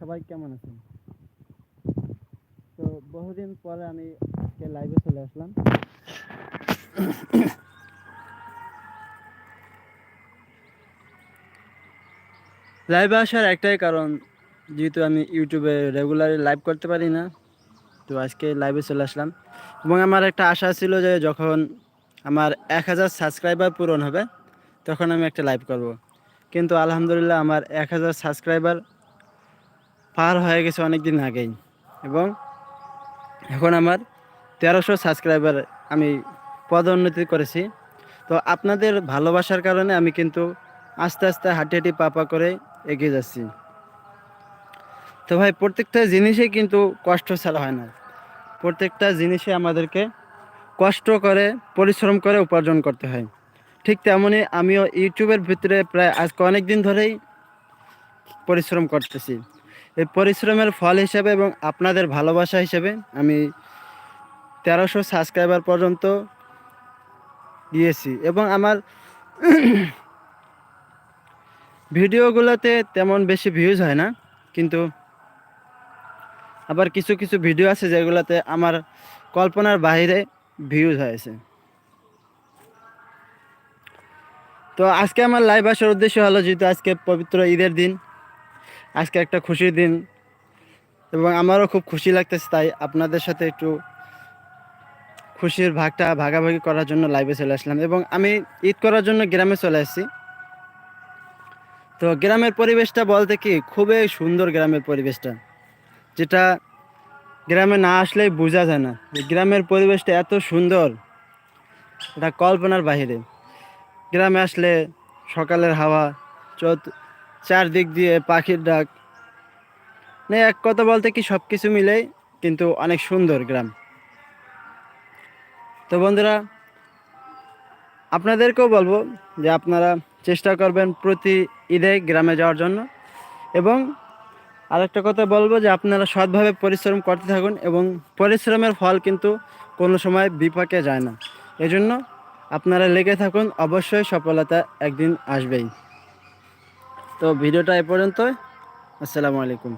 সবাই কেমন আছেন? তো বহুদিন পরে আমি আজকে লাইভে চলে আসলাম। লাইভে আসার একটাই কারণ, যেহেতু আমি ইউটিউবে রেগুলারলি লাইভ করতে পারি না, তো আজকে লাইভে চলে আসলাম। এবং আমার একটা আশা ছিল যে যখন আমার এক হাজার সাবস্ক্রাইবার পূরণ হবে, তখন আমি একটা লাইভ করব। কিন্তু আলহামদুলিল্লাহ আমার এক হাজার সাবস্ক্রাইবার পার হয়ে গেছে অনেক দিন আগেই। এবং এখন আমার তেরোশো সাবস্ক্রাইবার আমি পদোন্নতি করেছি। তো আপনাদের ভালোবাসার কারণে আমি কিন্তু আস্তে আস্তে হাঁটি হাঁটি পাপা করে এগিয়ে যাচ্ছি। তো ভাই, প্রত্যেকটা জিনিসই কিন্তু কষ্ট ছাড়া হয় না। প্রত্যেকটা জিনিসে আমাদেরকে কষ্ট করে, পরিশ্রম করে উপার্জন করতে হয়। ঠিক তেমনই আমিও ইউটিউবের ভিতরে প্রায় আজকে অনেক দিন ধরেই পরিশ্রম করতেছি। এই পরিশ্রমের ফল হিসেবে এবং আপনাদের ভালোবাসা হিসেবে আমি তেরোশো সাবস্ক্রাইবার পর্যন্ত গিয়েছি এবং আমার ভিডিওগুলোতে তেমন বেশি ভিউজ হয় না, কিন্তু আবার কিছু কিছু ভিডিও আছে যেগুলোতে আমার কল্পনার বাইরে ভিউজ হয়েছে। তো আজকে আমার লাইভ আসার উদ্দেশ্য হলো যেহেতু আজকে পবিত্র ঈদের দিন আজকে একটা খুশির দিন এবং আমারও খুব খুশি লাগতেছে, তাই আপনাদের সাথে একটু খুশির ভাগটা ভাগাভাগি করার জন্য লাইভে চলে আসলাম এবং আমি ঈদ করার জন্য গ্রামে চলে আসছি। তো গ্রামের পরিবেশটা বলতে কি, খুবই সুন্দর গ্রামের পরিবেশটা, যেটা গ্রামে না আসলেই বোঝা যায় না গ্রামের পরিবেশটা এত সুন্দর, এটা কল্পনার বাহিরে। গ্রামে আসলে সকালের হাওয়া চারদিক দিয়ে পাখির ডাক। মানে এক কথা বলতে কি সব কিছু মিলেই কিন্তু অনেক সুন্দর গ্রাম। তো বন্ধুরা, আপনাদেরকেও বলব যে আপনারা চেষ্টা করবেন প্রতি ঈদে গ্রামে যাওয়ার জন্য। এবং আরেকটা কথা বলব যে আপনারা সৎভাবে পরিশ্রম করতে থাকুন এবং পরিশ্রমের ফল কিন্তু কোনো সময় বিপাকে যায় না। এজন্য আপনারা লেগে থাকুন, অবশ্যই সফলতা একদিন আসবেই। তো ভিডিওটা এ পর্যন্ত আসসালামু আলাইকুম।